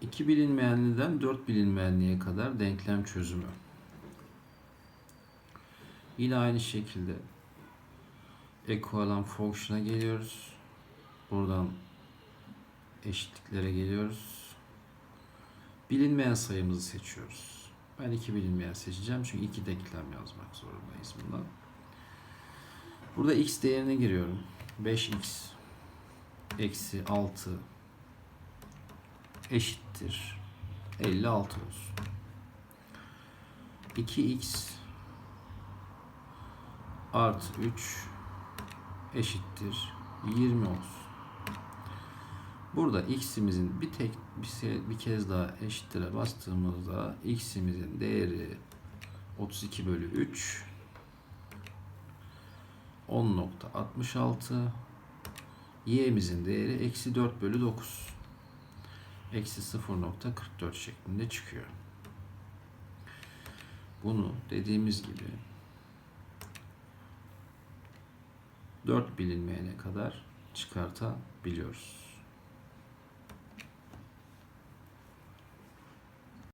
2 bilinmeyenliden 4 bilinmeyenliğe kadar denklem çözümü. Yine aynı şekilde equivalent function'a geliyoruz. Buradan eşitliklere geliyoruz. Bilinmeyen sayımızı seçiyoruz. Ben iki bilinmeyen seçeceğim çünkü iki denklem yazmak zorundayız bundan. Burada x değerine giriyorum. 5x eksi 6 eşittir 56 olsun. 2x artı 3 eşittir 20 olsun. Burada x'imizin bir tek bir, bir kez daha eşittire bastığımızda x'imizin değeri 32 bölü 3 10.66 y'mizin değeri eksi 4 bölü 9 eksi 0.44 şeklinde çıkıyor. Bunu dediğimiz gibi 4 bilinmeyene kadar çıkartabiliyoruz.